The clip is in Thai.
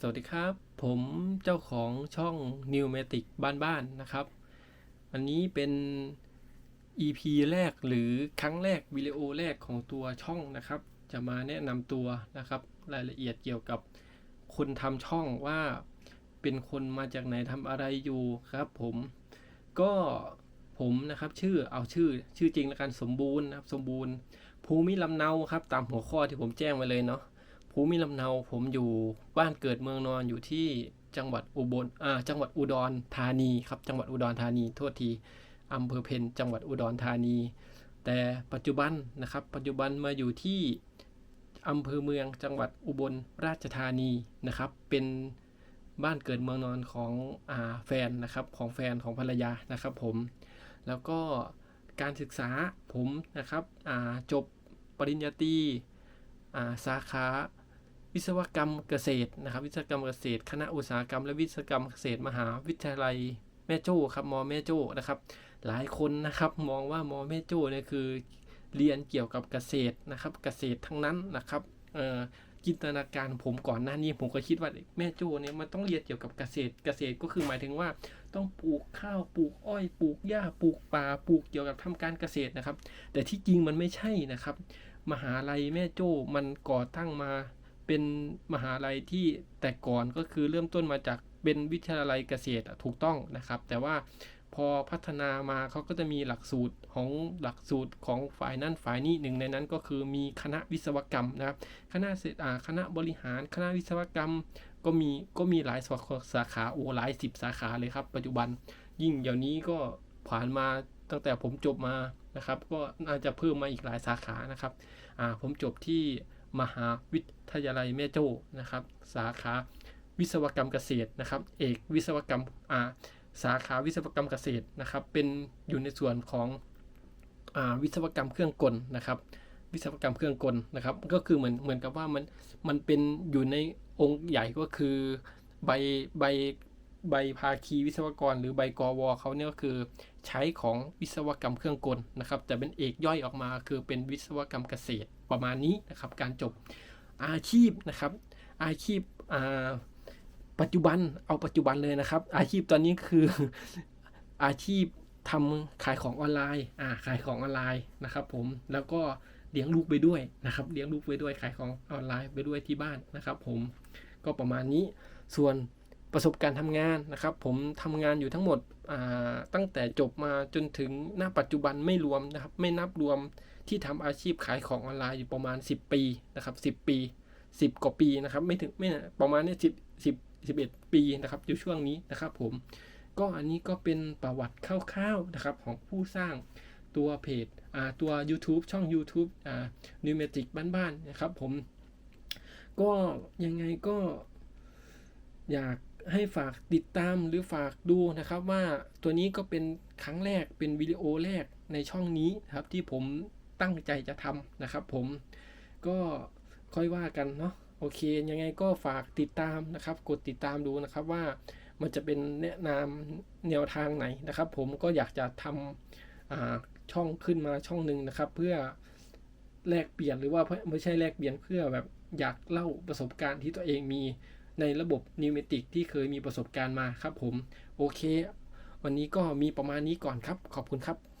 สวัสดีครับ ผมเจ้าของช่อง New m a t i c บ้านๆนะครับ อันนี้เป็น EP แรกหรือครั้งแรกวิดีโอแรกของตัวช่องนะครับ จะมาแนะนำตัวนะครับ รายละเอียดเกี่ยวกับคนทำช่องว่าเป็นคนมาจากไหนทำอะไรอยู่ครับผมก็ผมนะครับชื่อเอาชื่อชื่อจริงแล้วกันสมบูรณ์นะครับ สมบูรณ์ ภูมิลำเนาครับ ตามหัวข้อที่ผมแจ้งไว้เลยเนาะ ภูมิลำเนาผมอยู่บ้านเกิดเมืองนอนอยู่ที่จังหวัดอุบลอ่าจังหวัดอุดรธานีครับ จังหวัดอุดรธานีโทษทีอำเภอเพนจังหวัดอุดรธานี แต่ปัจจุบันนะครับ ปัจจุบันมาอยู่ที่อำเภอเมืองจังหวัดอุบลราชธานีนะครับ เป็นบ้านเกิดเมืองนอนของอ่าแฟนนะครับของแฟนของภรรยานะครับผม แล้วก็การศึกษาผมนะครับอ่าจบปริญญาตรีอ่าสาขา วิศวกรรมเกษตรนะครับ วิศวกรรมเกษตร คณะอุตสาหกรรม และวิศวกรรมเกษตรมหาวิทยาลัยแม่โจ้ครับมอแม่โจ้นะครับ หลายคนนะครับมองว่ามอแม่โจ้เนี่ยคือเรียนเกี่ยวกับเกษตรนะครับ เกษตรทั้งนั้นนะครับจินตนาการผมก่อนหน้านี้ผมก็คิดว่าแม่โจ้เนี่ยมันต้องเรียนเกี่ยวกับเกษตรเกษตรก็คือหมายถึงว่า ต้องปลูกข้าวปลูกอ้อยปลูกหญ้าปลูกป่าปลูกเกี่ยวกับทำการเกษตรนะครับ แต่ที่จริงมันไม่ใช่นะครับ มหาลัยแม่โจ้มันก่อตั้งมา เป็นมหาลัยที่แต่ก่อนก็คือเริ่มต้นมาจากเป็นวิทยาลัยเกษตรถูกต้องนะครับ แต่ว่าพอพัฒนามาเขาก็จะมีหลักสูตรของหลักสูตรของฝ่ายนั้นฝ่ายนี้หนึ่งในนั้นก็คือมีคณะวิศวกรรมนะครับคณะเศรษฐาคณะบริหาร คณะวิศวกรรม ก็มีก็มีหลายสาขาโอ้หลายสิบสาขาเลยครับ ปัจจุบันยิ่งเดี๋ยวนี้ก็ผ่านมาตั้งแต่ผมจบมานะครับ ก็น่าจะเพิ่มมาอีกหลายสาขานะครับผมจบที่มหาวิทยาลัยแม่โจ้นะครับ สาขาวิศวกรรมเกษตรนะครับ เอกวิศวกรรมอาสาขาวิศวกรรมเกษตรนะครับ เป็นอยู่ในส่วนของอวิศวกรรมเครื่องกลนะครับ วิศวกรรมเครื่องกลนะครับ ก็คือเหมือนเหมือนกับว่ามันมันเป็นอยู่ในองค์ใหญ่ก็คือใบใบ ใบภาคีวิศวกร หรือใบกอวเขาเนี่ยก็คือใช้ของวิศวกรรมเครื่องกลนะครับ แต่เป็นเอกย่อยออกมาคือเป็นวิศวกรรมเกษตรประมาณนี้นะครับ การจบอาชีพนะครับ อาชีพอ่าปัจจุบันเอาปัจจุบันเลยนะครับ อาชีพตอนนี้คืออาชีพทำขายของออนไลน์อ่าขายของออนไลน์นะครับ ผมแล้วก็เลี้ยงลูกไปด้วยนะครับเลี้ยงลูกไปด้วยขายของออนไลน์ไปด้วยที่บ้านนะครับ ผมก็ประมาณนี้ส่วน ประสบการณ์ทำงานนะครับ ผมทำงานอยู่ทั้งหมดตั้งแต่จบมาจนถึงณปัจจุบันไม่รวมนะครับ ไม่นับรวมที่ทำอาชีพขายของออนไลน์อยู่ประมาณ 10 ปีนะครับ10 ปี 10 กว่าปีนะครับ ไม่ถึงไม่ประมาณเนี้สิบสิบสิบเอ็ดปีนะครับ อยู่ช่วงนี้นะครับ ผมก็อันนี้ก็เป็นประวัติคร่าวๆนะครับ ของผู้สร้างตัวเพจอ่าตัว YouTube ช่อง YouTube อ่า n e w m a t i c บ้านๆนะครับ ผม ก็ยังไงก็อยาก ให้ฝากติดตามหรือฝากดูนะครับว่าตัวนี้ก็เป็นครั้งแรกเป็นวิดีโอแรกในช่องนี้นครับที่ผมตั้งใจจะทำนะครับ ผมก็ค่อยว่ากันเนาะโอเค ยังไงก็ฝากติดตามนะครับ กดติดตามดูนะครับว่ามันจะเป็นแนะนำแนวทางไหนนะครับ ผมก็อยากจะทำช่องขึ้นมาช่องหนึ่งนะครับ เพื่อแลกเปลี่ยนหรือว่าไม่ใช่แลกเปลี่ยนเพื่อแบบอยากเล่าประสบการณ์ที่ตัวเองมี ในระบบนิวเมติกที่เคยมีประสบการณ์มาครับผม โอเค วันนี้ก็มีประมาณนี้ก่อนครับ ขอบคุณครับ